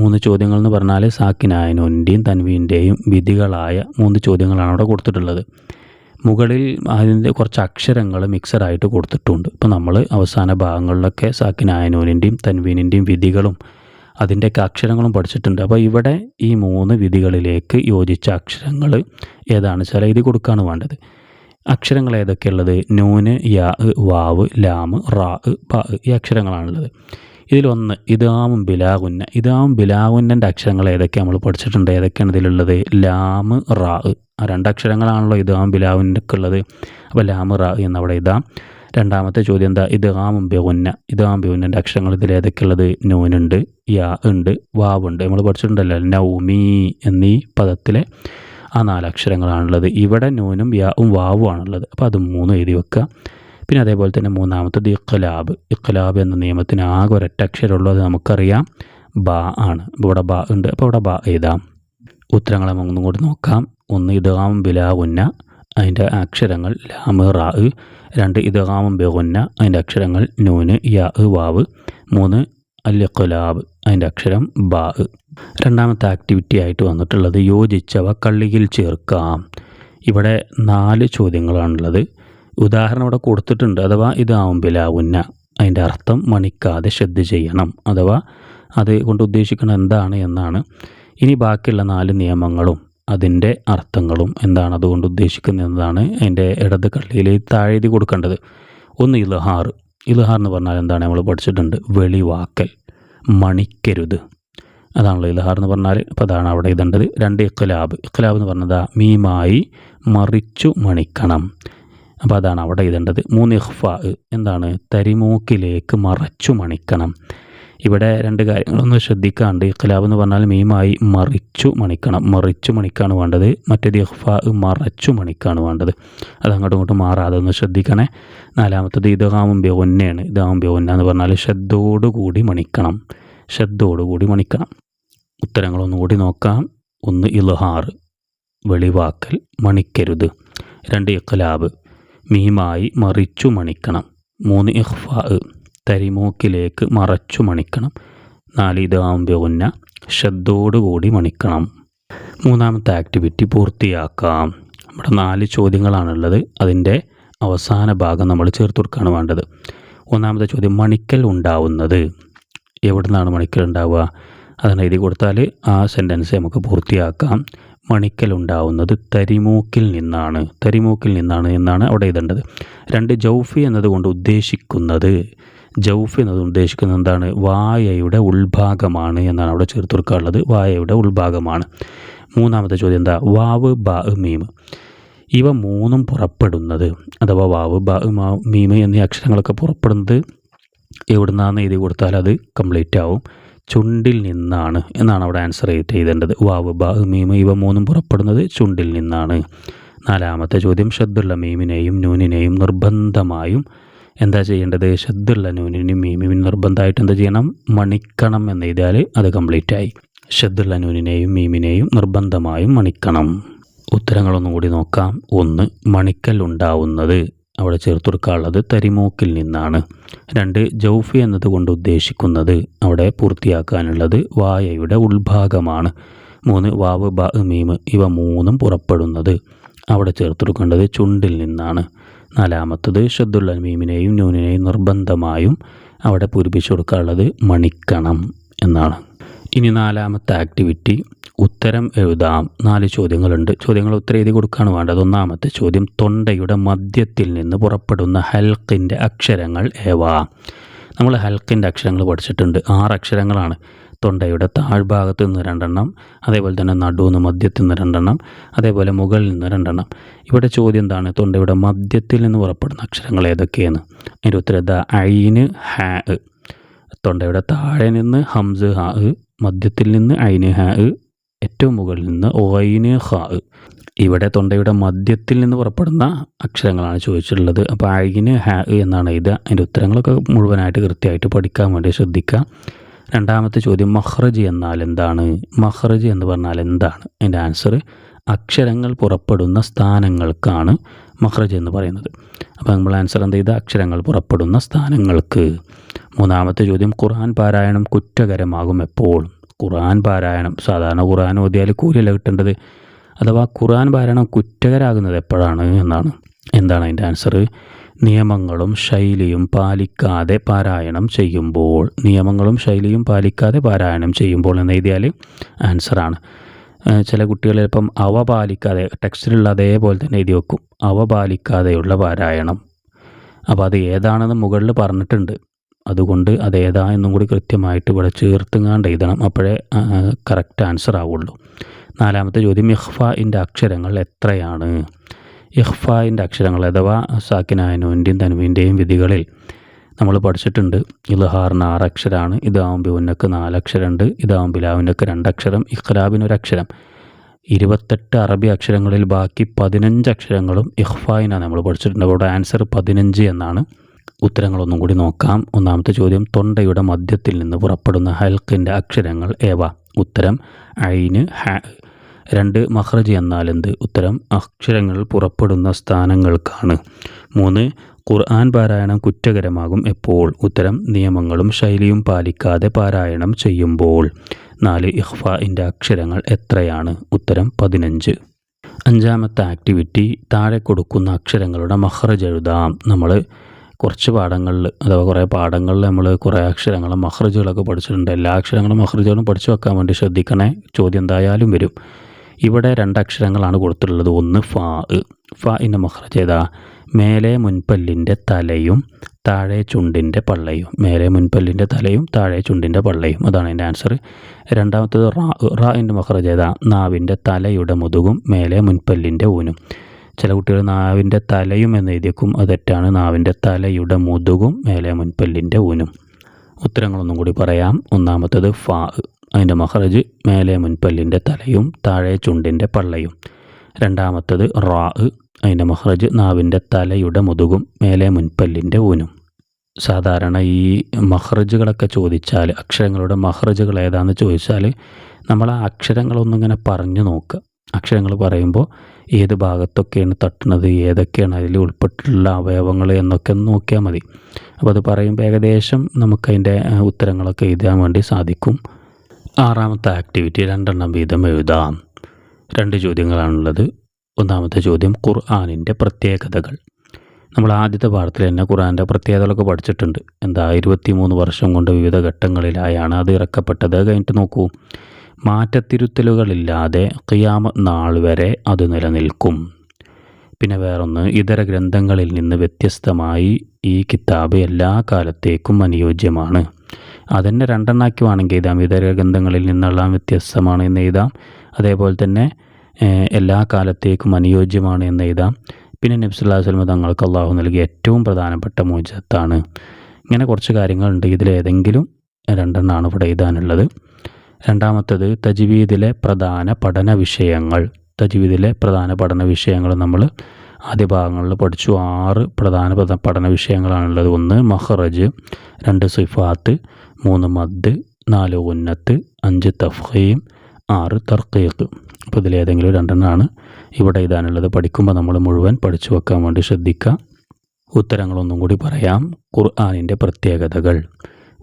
മൂന്ന് ചോദ്യങ്ങൾ എന്ന് പറഞ്ഞാൽ സാക്കിനായനോന്റെയും തൻവീന്റെയും വിധികളായ മൂന്ന് ചോദ്യങ്ങളാണ് അവിടെ കൊടുത്തിട്ടുള്ളത്. മുകളിൽ അതിന്റെ കുറച്ച് അക്ഷരങ്ങൾ മിക്സഡായിട്ട് കൊടുത്തിട്ടുണ്ട്. ഇപ്പോൾ നമ്മൾ അവസാന ഭാഗങ്ങളിലൊക്കെ സാക്കിനായനോനിന്റെയും തൻവീനിന്റെയും വിധികളും അതിന്റെയൊക്കെ അക്ഷരങ്ങളും പഠിച്ചിട്ടുണ്ട്. അപ്പോൾ ഇവിടെ ഈ മൂന്ന് വിധികളിലേക്ക് യോജിച്ച അക്ഷരങ്ങൾ ഏതാണ്? ചില ഇത് കൊടുക്കുകയാണ് വേണ്ടത്. അക്ഷരങ്ങൾ ഏതൊക്കെയുള്ളത് നൂന് യാ വാവ് ലാമ് റാ പ ഈ അക്ഷരങ്ങളാണുള്ളത്. ഇതിലൊന്ന് ഇതാമും ബിലാഗുന്ന ഇതാമും ബിലാഗുന്നന്റെ അക്ഷരങ്ങൾ ഏതൊക്കെ നമ്മൾ പഠിച്ചിട്ടുണ്ട്? ഏതൊക്കെയാണ് ഇതിലുള്ളത്? ലാമ് റാ. ആ രണ്ടക്ഷരങ്ങളാണല്ലോ ഇതാം ബിലാഗുന്നൊക്കെ ഉള്ളത്. അപ്പോൾ ലാമ് റാ എന്നവിടെ ഇതാം. രണ്ടാമത്തെ ചോദ്യം എന്താ? ഇതാമും ബെവുന്ന ഇതാം ബെവുന്നന്റെ അക്ഷരങ്ങൾ ഇതിൽ ഏതൊക്കെയുള്ളത് നൂനുണ്ട് യാ ഉണ്ട് വാവുണ്ട് നമ്മൾ പഠിച്ചിട്ടുണ്ടല്ലോ നൗമി എന്നീ പദത്തിലെ ആ നാല് അക്ഷരങ്ങളാണുള്ളത് ഇവിടെ നൂനും യാവും വാവുമാണുള്ളത്. അപ്പോൾ അത് മൂന്നും എഴുതി വെക്കുക. പിന്നെ അതേപോലെ തന്നെ മൂന്നാമത്തത് ഇഖ്ലാബ്. ഇഖ്ലാബ് എന്ന നിയമത്തിന് ആകെ ഒരൊറ്റ അക്ഷരമുള്ളൂ നമുക്കറിയാം. ബാ ആണ്. ഇവിടെ ബാ ഉണ്ട്. അപ്പോൾ ഇവിടെ ബാ എഴുതാം. ഉത്തരങ്ങളെ ഒന്നും കൂടി നോക്കാം. ഒന്ന് ഇദ്ഗാം ബിലാ ഉന്ന. അതിന്റെ അക്ഷരങ്ങൾ ലാമ് റാ രണ്ട് ഇദ്ഗാമും ബെഹുന്ന അതിന്റെ അക്ഷരങ്ങൾ നൂന് യാ വാവ്. മൂന്ന് അൽ ഇഖ്ലാബ് അതിന്റെ അക്ഷരം ബാ രണ്ടാമത്തെ ആക്ടിവിറ്റി ആയിട്ട് വന്നിട്ടുള്ളത് യോജിച്ചവ കള്ളിയിൽ ചേർക്കാം. ഇവിടെ നാല് ചോദ്യങ്ങളാണുള്ളത്. ഉദാഹരണം ഇവിടെ കൊടുത്തിട്ടുണ്ട്. അഥവാ ഇത് ആവുമ്പിലാവുന്ന അതിന്റെ അർത്ഥം മണിക്കാതെ ശ്രദ്ധ ചെയ്യണം. അഥവാ അത് കൊണ്ട് ഉദ്ദേശിക്കുന്നത് എന്താണ് എന്നാണ്. ഇനി ബാക്കിയുള്ള നാല് നിയമങ്ങളും അതിന്റെ അർത്ഥങ്ങളും എന്താണ് അതുകൊണ്ട് ഉദ്ദേശിക്കുന്നത് എന്നതാണ് അതിന്റെ ഇടത് കള്ളിയിൽ താഴെ കൊടുക്കേണ്ടത്. ഒന്ന് ഇലഹാർ ഇലഹാർ എന്ന് പറഞ്ഞാൽ എന്താണ്? നമ്മൾ പഠിച്ചിട്ടുണ്ട്. വെളിവാക്കൽ. മണിക്കരുത്. അതാണല്ലോ ഇലഹാർ എന്ന് പറഞ്ഞാൽ. അപ്പോൾ അതാണ് അവിടെ ഇതേണ്ടത് രണ്ട് ഇഖ്ലാബ്. ഇഖ്ലാബ് എന്ന് പറഞ്ഞതാ മീമായി മറിച്ചു മണിക്കണം. അപ്പോൾ അതാണ് അവിടെ എഴുതേണ്ടത് മൂന്ന് ഇഹ്ഫ എന്താണ്? തരിമൂക്കിലേക്ക് മറച്ചു മണിക്കണം. ഇവിടെ രണ്ട് കാര്യങ്ങളൊന്ന് ശ്രദ്ധിക്കാണ്ട് ഇഖ്ലാബ് എന്ന് പറഞ്ഞാൽ മീമായി മറിച്ചു മണിക്കണം. മറിച്ചു മണിക്കാണ് വേണ്ടത്. മറ്റേത് ഇഹ്ഫ മറച്ചു മണിക്കാണ് വേണ്ടത്. അത് അങ്ങോട്ടും ഇങ്ങോട്ടും മാറാതെ ഒന്ന് ശ്രദ്ധിക്കണേ. നാലാമത്തത് ഇതാവും ബെവന്നയാണ് ഇതാകും ബെവന്ന എന്ന് പറഞ്ഞാൽ ശ്രദ്ധയോടുകൂടി മണിക്കണം. ശ്രദ്ധയോടുകൂടി മണിക്കണം. ഉത്തരങ്ങളൊന്നും കൂടി നോക്കാം. ഒന്ന് ഇൽഹാർ വെളിവാക്കൽ മണിക്കരുത്. രണ്ട് ഇഖ്ലാബ് മീമായി മറിച്ചു മണിക്കണം. മൂന്ന് ഇഹ്ഫാ തരിമൂക്കിലേക്ക് മറച്ചു മണിക്കണം. നാല് ഇതാകുമ്പോന്ന ശബ്ദോടുകൂടി മണിക്കണം. മൂന്നാമത്തെ ആക്ടിവിറ്റി പൂർത്തിയാക്കാം. നമ്മുടെ നാല് ചോദ്യങ്ങളാണുള്ളത്. അതിന്റെ അവസാന ഭാഗം നമ്മൾ ചേർത്ത് കൊടുക്കുകയാണ് വേണ്ടത്. ഒന്നാമത്തെ ചോദ്യം മണിക്കൽ ഉണ്ടാവുന്നത്. എവിടെ നിന്നാണ് മണിക്കൽ ഉണ്ടാവുക? അതാണ് എഴുതി കൊടുത്താൽ ആ സെന്റൻസ് നമുക്ക് പൂർത്തിയാക്കാം. മണിക്കൽ ഉണ്ടാവുന്നത് തരിമൂക്കിൽ നിന്നാണ്. തരിമൂക്കിൽ നിന്നാണ് എന്നാണ് അവിടെ എഴുതേണ്ടത്. രണ്ട് ജൗഫി എന്നതുകൊണ്ട് ഉദ്ദേശിക്കുന്നത്. ജൗഫ് എന്നത് ഉദ്ദേശിക്കുന്നത് എന്താണ്? വായയുടെ ഉൾഭാഗമാണ് എന്നാണ് അവിടെ ചേർത്ത് കൊടുക്കാനുള്ളത് വായയുടെ ഉൾഭാഗമാണ്. മൂന്നാമത്തെ ചോദ്യം എന്താ? വാവ് ബാ മീം. ഇവ മൂന്നും പുറപ്പെടുന്നത് അഥവാ വാവ് ബാ മീം എന്നീ അക്ഷരങ്ങളൊക്കെ പുറപ്പെടുന്നത് എവിടുന്നാന്ന് എഴുതി കൊടുത്താൽ അത് കംപ്ലീറ്റ് ആവും ചുണ്ടിൽ നിന്നാണ് എന്നാണ് അവിടെ ആൻസർ ചെയ്ത് എഴുതേണ്ടത് വാവ് ബ മീം ഇവ മൂന്നും പുറപ്പെടുന്നത് ചുണ്ടിൽ നിന്നാണ്. നാലാമത്തെ ചോദ്യം ഷദ്ദുള്ള മീമിനെയും നൂനിനെയും നിർബന്ധമായും എന്താ ചെയ്യേണ്ടത്? ഷദ്ദുള്ള നൂനിനും മീമിനും നിർബന്ധമായിട്ട് എന്താ ചെയ്യണം? മണിക്കണം എന്ന് എഴുതിയാൽ അത് കംപ്ലീറ്റ് ആയി. ഷദ്ദുള്ള നൂനിനെയും മീമിനെയും നിർബന്ധമായും മണിക്കണം. ഉത്തരങ്ങളൊന്നും കൂടി നോക്കാം. ഒന്ന് മണിക്കൽ ഉണ്ടാവുന്നത്. അവിടെ ചേർത്ത് കൊടുക്കാനുള്ളത് തരിമൂക്കിൽ നിന്നാണ്. രണ്ട് ജൗഫി എന്നതുകൊണ്ട് ഉദ്ദേശിക്കുന്നത് അവിടെ പൂർത്തിയാക്കാനുള്ളത് വായയുടെ ഉൾഭാഗമാണ്. മൂന്ന് വാവ് ബ മീമ് ഇവ മൂന്നും പുറപ്പെടുന്നത് അവിടെ ചേർത്തെടുക്കേണ്ടത് ചുണ്ടിൽ നിന്നാണ്. നാലാമത്തത് ഷദ്ദുള്ള മീമിനെയും നൂനിനെയും നിർബന്ധമായും അവിടെ പൂരിപ്പിച്ചു കൊടുക്കാനുള്ളത് മണിക്കണം എന്നാണ്. ഇനി നാലാമത്തെ ആക്ടിവിറ്റി ഉത്തരം എഴുതാം. നാല് ചോദ്യങ്ങളുണ്ട്. ചോദ്യങ്ങൾ ഉത്തരം എഴുതി കൊടുക്കുകയാണ് വേണ്ടത്. ഒന്നാമത്തെ ചോദ്യം തൊണ്ടയുടെ മധ്യത്തിൽ നിന്ന് പുറപ്പെടുന്ന ഹൽക്കിന്റെ അക്ഷരങ്ങൾ ഏവാ? നമ്മൾ ഹൽക്കിന്റെ അക്ഷരങ്ങൾ പഠിച്ചിട്ടുണ്ട്. ആറ് അക്ഷരങ്ങളാണ്. തൊണ്ടയുടെ താഴ്ഭാഗത്ത് നിന്ന് രണ്ടെണ്ണം അതേപോലെ തന്നെ നടുവിന്ന് മധ്യത്തിൽ നിന്ന് രണ്ടെണ്ണം അതേപോലെ മുകളിൽ നിന്ന് രണ്ടെണ്ണം. ഇവിടെ ചോദ്യം എന്താണ്? തൊണ്ടയുടെ മധ്യത്തിൽ നിന്ന് പുറപ്പെടുന്ന അക്ഷരങ്ങൾ ഏതൊക്കെയാണ്? അതിന്റെ ഉത്തരം ദ ഐന് ഹാ തൊണ്ടയുടെ താഴെ നിന്ന് ഹംസ് ഹാ മധ്യത്തിൽ നിന്ന് ഐന് ഹാ ഏറ്റവും മുകളിൽ നിന്ന് ഒയിന് ഹാ ഇവിടെ തൊണ്ടയുടെ മധ്യത്തിൽ നിന്ന് പുറപ്പെടുന്ന അക്ഷരങ്ങളാണ് ചോദിച്ചിട്ടുള്ളത്. അപ്പോൾ അയിന് ഹാ എന്നാണ് ഇത് അതിന്റെ ഉത്തരങ്ങളൊക്കെ മുഴുവനായിട്ട് കൃത്യമായിട്ട് പഠിക്കാൻ വേണ്ടി ശ്രദ്ധിക്കുക. രണ്ടാമത്തെ ചോദ്യം മഹ്റജ് എന്നാൽ എന്താണ്? മഹ്റജ് എന്ന് പറഞ്ഞാൽ എന്താണ്? അതിന്റെ ആൻസർ അക്ഷരങ്ങൾ പുറപ്പെടുന്ന സ്ഥാനങ്ങൾക്കാണ് മഹ്റജ് എന്ന് പറയുന്നത്. അപ്പോൾ നമ്മൾ ആൻസർ എന്ത് ചെയ്ത? അക്ഷരങ്ങൾ പുറപ്പെടുന്ന സ്ഥാനങ്ങൾക്ക്. മൂന്നാമത്തെ ചോദ്യം ഖുർആൻ പാരായണം കുറ്റകരമാകും എപ്പോൾ? ഖുർആൻ പാരായണം. സാധാരണ ഖുർആൻ ഓതിയാൽ കൂലിയല്ല കിട്ടേണ്ടത്. അഥവാ ഖുർആൻ പാരായണം കുറ്റകരാകുന്നത് എപ്പോഴാണ് എന്നാണ്. എന്താണ് അതിന്റെ ആൻസർ? നിയമങ്ങളും ശൈലിയും പാലിക്കാതെ പാരായണം ചെയ്യുമ്പോൾ നിയമങ്ങളും ശൈലിയും പാലിക്കാതെ പാരായണം ചെയ്യുമ്പോൾ എന്ന് എഴുതിയാൽ ആൻസറാണ് ചില കുട്ടികൾ ചിലപ്പം അവ പാലിക്കാതെ ടെക്സ്റ്റിലുള്ള അതേപോലെ തന്നെ എഴുതി വെക്കും. അവ പാലിക്കാതെയുള്ള പാരായണം. അപ്പോൾ അത് ഏതാണെന്ന് മുകളിൽ പറഞ്ഞിട്ടുണ്ട്. അതുകൊണ്ട് അത് ഏതാ എന്നും കൂടി കൃത്യമായിട്ട് ഇവിടെ ചേർത്തുങ്ങാണ്ട് എഴുതണം. അപ്പോഴേ കറക്റ്റ് ആൻസർ ആവുള്ളൂ. നാലാമത്തെ ചോദ്യം ഇഹ്ഫായിന്റെ അക്ഷരങ്ങൾ എത്രയാണ്? ഇഹ്ഫായിന്റെ അക്ഷരങ്ങൾ അഥവാ സാക്കിനായനുവിന്റെയും തനുവിന്റെയും വിധികളിൽ നമ്മൾ പഠിച്ചിട്ടുണ്ട്. ഇൽഹാറിന് ആറ് അക്ഷരമാണ് ഇതാവുമ്പോൾ ഉന്നക്ക് നാലക്ഷരമുണ്ട് ഇതാവുമ്പോൾ ലാവിനൊക്കെ രണ്ടക്ഷരം ഇഖ്ലാബിന് അക്ഷരം ഇരുപത്തെട്ട് അറബി അക്ഷരങ്ങളിൽ ബാക്കി പതിനഞ്ച് അക്ഷരങ്ങളും ഇഹ്ഫായിനാണ് നമ്മൾ പഠിച്ചിട്ടുണ്ട്. അവിടെ ആൻസർ പതിനഞ്ച് എന്നാണ്. ഉത്തരങ്ങളൊന്നും കൂടി നോക്കാം. ഒന്നാമത്തെ ചോദ്യം തൊണ്ടയുടെ മധ്യത്തിൽ നിന്ന് പുറപ്പെടുന്ന ഹൽക്കിന്റെ അക്ഷരങ്ങൾ ഏവ? ഉത്തരം ഐന് ഹ. രണ്ട് മഹ്റജ് എന്നാൽ എന്ത്? ഉത്തരം അക്ഷരങ്ങൾ പുറപ്പെടുന്ന സ്ഥാനങ്ങൾക്കാണ്. മൂന്ന് ഖുർആൻ പാരായണം കുറ്റകരമാകും എപ്പോൾ? ഉത്തരം നിയമങ്ങളും ശൈലിയും പാലിക്കാതെ പാരായണം ചെയ്യുമ്പോൾ. നാല് ഇഹ്ഫാഇന്റെ അക്ഷരങ്ങൾ എത്രയാണ്? ഉത്തരം പതിനഞ്ച്. അഞ്ചാമത്തെ ആക്ടിവിറ്റി താഴെ കൊടുക്കുന്ന അക്ഷരങ്ങളുടെ മഹ്റജ് എഴുതാം. നമ്മൾ കുറച്ച് പാഠങ്ങളിൽ അഥവാ കുറേ പാഠങ്ങളിൽ നമ്മൾ കുറേ അക്ഷരങ്ങളും മഹ്റജുകളൊക്കെ പഠിച്ചിട്ടുണ്ട്. എല്ലാ അക്ഷരങ്ങളും മഹ്റജുകളും പഠിച്ചു വെക്കാൻ വേണ്ടി ശ്രദ്ധിക്കണേ. ചോദ്യം എന്തായാലും വരും. ഇവിടെ രണ്ട് അക്ഷരങ്ങളാണ് കൊടുത്തിട്ടുള്ളത്. ഒന്ന് ഫാ ഫ ഇന്റെ മഹ്റജ് ഏതാ? മേലെ മുൻപല്ലിന്റെ തലയും താഴെ ചുണ്ടിന്റെ പള്ളയും. മേലെ മുൻപല്ലിന്റെ തലയും താഴെ ചുണ്ടിന്റെ പള്ളയും. അതാണ് എന്റെ ആൻസർ രണ്ടാമത്തത് റാ റാ ഇന്റെ മഹ്റജ് ഏതാ? നാവിന്റെ തലയുടെ മുതുകും മേലെ മുൻപല്ലിന്റെ ഊനും. ചില കുട്ടികൾ നാവിന്റെ തലയും എന്ന് എഴുതിയേക്കും. അത് തെറ്റാണ്. നാവിന്റെ തലയുടെ മുതുകും മേലെ മുൻപല്ലിന്റെ ഊനും. ഉത്തരങ്ങളൊന്നും കൂടി പറയാം. ഒന്നാമത്തത് ഫാ അതിന്റെ മഹറജ് മേലെ മുൻപല്ലിന്റെ തലയും താഴെ ചുണ്ടിന്റെ പള്ളയും. രണ്ടാമത്തത് റാ അതിന്റെ മഹ്റജ് നാവിന്റെ തലയുടെ മുതുകും മേലെ മുൻപല്ലിന്റെ ഊനും. സാധാരണ ഈ മഹ്റജുകളൊക്കെ ചോദിച്ചാൽ അക്ഷരങ്ങളുടെ മഹ്റജുകൾ ഏതാണെന്ന് ചോദിച്ചാൽ നമ്മൾ ആ അക്ഷരങ്ങളൊന്നിങ്ങനെ പറഞ്ഞു നോക്കുക. അക്ഷരങ്ങൾ പറയുമ്പോൾ ഏത് ഭാഗത്തൊക്കെയാണ് തട്ടുന്നത് ഏതൊക്കെയാണ് അതിൽ ഉൾപ്പെട്ടിട്ടുള്ള അവയവങ്ങൾ എന്നൊക്കെ നോക്കിയാൽ മതി. അപ്പോൾ അത് പറയുമ്പോൾ ഏകദേശം നമുക്കതിന്റെ ഉത്തരങ്ങളൊക്കെ എഴുതാൻ വേണ്ടി സാധിക്കും. ആറാമത്തെ ആക്ടിവിറ്റി രണ്ടെണ്ണം വീതം എഴുതാം. രണ്ട് ചോദ്യങ്ങളാണുള്ളത്. ഒന്നാമത്തെ ചോദ്യം ഖുർആാനിന്റെ പ്രത്യേകതകൾ. നമ്മൾ ആദ്യത്തെ പാഠത്തിൽ തന്നെ ഖുർആന്റെ പ്രത്യേകതകളൊക്കെ പഠിച്ചിട്ടുണ്ട്. എന്താ ഇരുപത്തി മൂന്ന് വർഷം കൊണ്ട് വിവിധ ഘട്ടങ്ങളിലായാണ് അത് ഇറക്കപ്പെട്ടത്. കഴിഞ്ഞിട്ട് നോക്കൂ. മാറ്റത്തിരുത്തലുകളില്ലാതെ ഖിയാമ നാൾ വരെ അത് നിലനിൽക്കും. പിന്നെ വേറൊന്ന് ഇതര ഗ്രന്ഥങ്ങളിൽ നിന്ന് വ്യത്യസ്തമായി ഈ കിതാബ് എല്ലാ കാലത്തേക്കും അനുയോജ്യമാണ്. അതന്നെ രണ്ടെണ്ണാക്കി വേണമെങ്കിൽ എഴുതാം. ഇതര ഗ്രന്ഥങ്ങളിൽ നിന്നെല്ലാം വ്യത്യസ്തമാണ് എന്ന് എഴുതാം. അതേപോലെ തന്നെ എല്ലാ കാലത്തേക്കും അനുയോജ്യമാണ് എന്ന് എഴുതാം. പിന്നെ നബ്സുല്ലാ സ്വലമ തങ്ങൾക്ക് അള്ളാഹു നൽകിയ ഏറ്റവും പ്രധാനപ്പെട്ട മോചത്താണ് ഇങ്ങനെ കുറച്ച് കാര്യങ്ങളുണ്ട്. ഇതിലേതെങ്കിലും രണ്ടെണ്ണമാണ് ഇവിടെ എഴുതാനുള്ളത്. രണ്ടാമത്തത് തജ്വീദിലെ പ്രധാന പഠന വിഷയങ്ങൾ. തജ്വീദിലെ പ്രധാന പഠന വിഷയങ്ങൾ നമ്മൾ ആദ്യ ഭാഗങ്ങളിൽ പഠിച്ചു. ആറ് പ്രധാന പഠന വിഷയങ്ങളാണുള്ളത്. ഒന്ന് മഹ്റജ് രണ്ട് സിഫാത്ത് മൂന്ന് മദ് നാല് ഉന്നത്ത് അഞ്ച് തഫ്ഹീം ആറ് തർക്കീഖ് അപ്പോൾ ഇതിലേതെങ്കിലും രണ്ടെണ്ണമാണ് ഇവിടെ ഇതാണുള്ളത്. പഠിക്കുമ്പോൾ നമ്മൾ മുഴുവൻ പഠിച്ചു വെക്കാൻ വേണ്ടി ശ്രദ്ധിക്കുക. ഉത്തരങ്ങളൊന്നും കൂടി പറയാം. ഖുർആാനിന്റെ പ്രത്യേകതകൾ.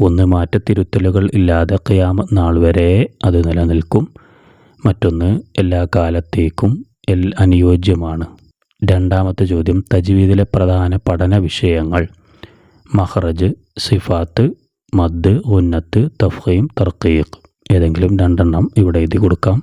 ഒന്ന് മാറ്റത്തിരുത്തലുകൾ ഇല്ലാതെ ഖിയാമ നാൾ വരെ അത് നിലനിൽക്കും. മറ്റൊന്ന് എല്ലാ കാലത്തേക്കും എൽ അനുയോജ്യമാണ്. രണ്ടാമത്തെ ചോദ്യം തജ്വീദിലെ പ്രധാന പഠന വിഷയങ്ങൾ. മഹ്റജ് സിഫാത്ത് മദ് ഉന്നത്ത് തഫീം തർക്കീഖ് ഏതെങ്കിലും രണ്ടെണ്ണം ഇവിടെ എഴുതി കൊടുക്കാം.